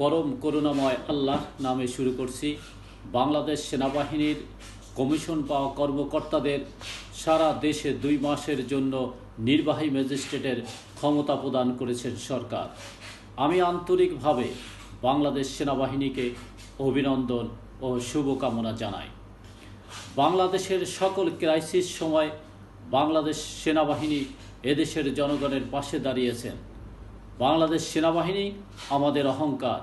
পরম করুণাময় আল্লাহ নামে শুরু করছি। বাংলাদেশ সেনাবাহিনীর কমিশন পাওয়া কর্মকর্তাদের সারা দেশে দুই মাসের জন্য নির্বাহী ম্যাজিস্ট্রেটের ক্ষমতা প্রদান করেছেন সরকার। আমি আন্তরিকভাবে বাংলাদেশ সেনাবাহিনীকে অভিনন্দন ও শুভকামনা জানাই। বাংলাদেশের সকল ক্রাইসিস সময় বাংলাদেশ সেনাবাহিনী এদেশের জনগণের পাশে দাঁড়িয়েছেন। বাংলাদেশ সেনাবাহিনী, আমাদের অহংকার।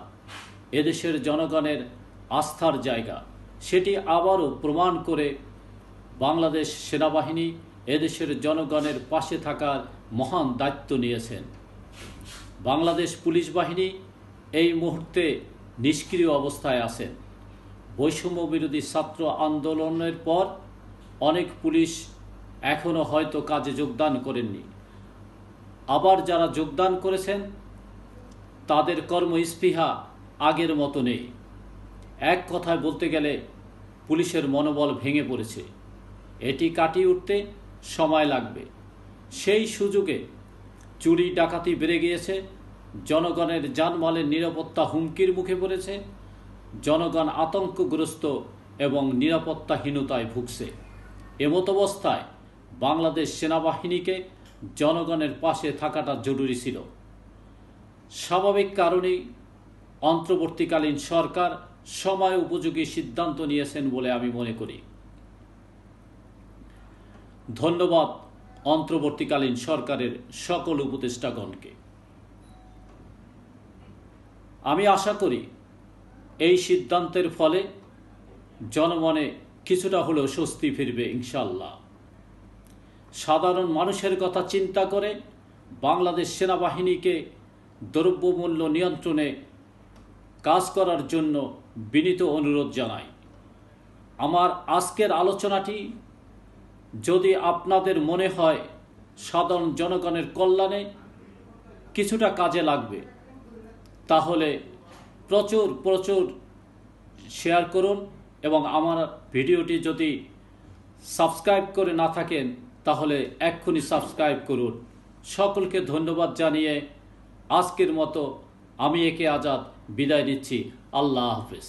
এদেশের জনগণের আস্থার জায়গা। সেটি আবারও প্রমাণ করে বাংলাদেশ সেনাবাহিনী এদেশের জনগণের পাশে থাকার মহান দায়িত্ব নিয়েছেন। বাংলাদেশ পুলিশ বাহিনী এই মুহূর্তে নিষ্ক্রিয় অবস্থায় আছেন। বৈষম্য বিরোধী ছাত্র আন্দোলনের পর অনেক পুলিশ এখনও হয়তো কাজে যোগদান করেননি। আবার যারা যোগদান করেছেন, তাদের কর্মস্পৃহা আগের মতো নেই। এক কথায় বলতে গেলে, পুলিশের মনোবল ভেঙে পড়েছে। এটি কাটিয়ে উঠতে সময় লাগবে। সেই সুযোগে চুরি, ডাকাতি বেড়ে গিয়েছে, জনগণের জানমালের নিরাপত্তা হুমকির মুখে পড়েছে, জনগণ আতঙ্কগ্রস্ত এবং নিরাপত্তাহীনতায় ভুগছে। এমতাবস্থায় বাংলাদেশ সেনাবাহিনীকে জনগণের পাশে থাকাটা জরুরি ছিল। স্বাভাবিক কারণেই অন্তর্বর্তীকালীন সরকার সময় উপযোগী সিদ্ধান্ত নিয়েছেন বলে আমি মনে করি। ধন্যবাদ অন্তর্বর্তীকালীন সরকারের সকল উপদেষ্টাগণকে। আমি আশা করি এই সিদ্ধান্তের ফলে জনমনে কিছুটা হলেও স্বস্তি ফিরবে ইনশাল্লাহ সাধারণ মানুষের কথা চিন্তা করে বাংলাদেশ সেনাবাহিনীকে দ্রব্যমূল্য নিয়ন্ত্রণে কাজ করার জন্য বিনীত অনুরোধ জানাই। আমার আজকের আলোচনাটি যদি আপনাদের মনে হয় সাধারণ জনগণের কল্যাণে কিছুটা কাজে লাগবে, তাহলে প্রচুর প্রচুর শেয়ার করুন এবং আমার ভিডিওটি যদি সাবস্ক্রাইব করে না থাকেন তাহলে এক্ষুনি সাবস্ক্রাইব করুন। সকলকে ধন্যবাদ জানিয়ে আজকের মতো আমি একে আজাদ বিদায় নিচ্ছি। আল্লাহ হাফিজ।